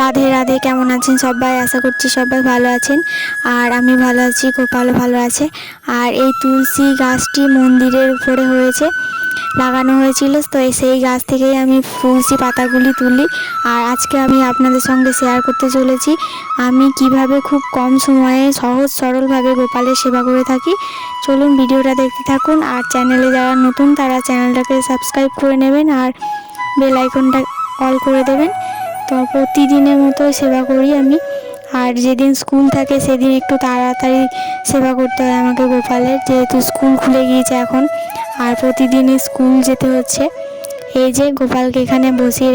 রাধে রাধে, কেমন আছেন সবাই? আশা করছি সবাই ভালো আছেন। আর আমি ভালো আছি, গোপালও ভালো আছে। আর এই তুলসী গাছটি মন্দিরের উপরে হয়েছে, লাগানো হয়েছিল। তো সেই গাছ থেকেই আমি তুলসী পাতাগুলি তুলি। আর আজকে আমি আপনাদের সঙ্গে শেয়ার করতে চলেছি, আমি কীভাবে খুব কম সময়ে সহজ, সরলভাবে গোপালের সেবা করে থাকি। চলুন ভিডিওটা দেখতে থাকুন। আর চ্যানেলে যারা নতুন, তারা চ্যানেলটাকে সাবস্ক্রাইব করে নেবেন। আর বেল আইকনটা অল করে দেবেন। তো প্রতিদিনের মতো সেবা করি আমি। আর যেদিন স্কুল থাকে সেদিন একটু তাড়াতাড়ি সেবা করতে হয় আমাকে গোপালের, যেহেতু স্কুল খুলে গিয়েছে এখন। আর প্রতিদিনই স্কুল যেতে হচ্ছে। এই যে গোপালকে এখানে বসিয়ে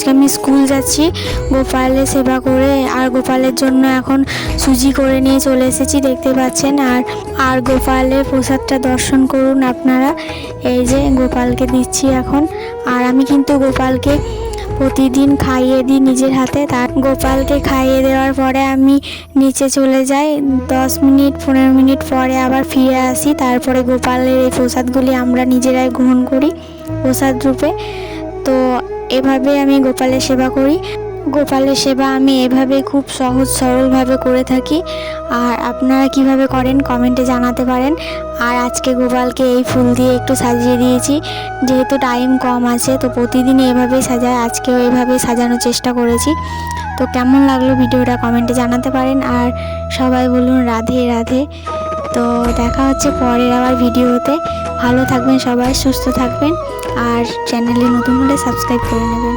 আজকে আমি স্কুল যাচ্ছি। গোপালের সেবা করে, আর গোপালের জন্য এখন সুজি করে নিয়ে চলে এসেছি, দেখতে পাচ্ছেন। আর আর গোপালের প্রসাদটা দর্শন করুন আপনারা। এই যে গোপালকে দিচ্ছি এখন। আর আমি কিন্তু গোপালকে প্রতিদিন খাইয়ে দিই নিজের হাতে। তার গোপালকে খাইয়ে দেওয়ার পরে আমি নিচে চলে যাই। দশ মিনিট, পনেরো মিনিট পরে আবার ফিরে আসি। তারপরে গোপালের এই প্রসাদগুলি আমরা নিজেরাই গ্রহণ করি প্রসাদ রূপে। তো এভাবে আমি গোপালের সেবা করি। গোপালের সেবা আমি এভাবে খুব সহজ সরলভাবে করে থাকি। আর আপনারা কীভাবে করেন কমেন্টে জানাতে পারেন। আর আজকে গোপালকে এই ফুল দিয়ে একটু সাজিয়ে দিয়েছি। যেহেতু টাইম কম আছে, তো প্রতিদিনই এভাবেই সাজায়। আজকেও এভাবে সাজানোর চেষ্টা করেছি। তো কেমন লাগল ভিডিওটা কমেন্টে জানাতে পারেন। আর সবাই বলুন রাধে রাধে। তো দেখা হচ্ছে পরের আবার ভিডিওতে। ভালো থাকবেন সবাই, সুস্থ থাকবেন। আর চ্যানেলে নতুন হলে সাবস্ক্রাইব করে নেবেন।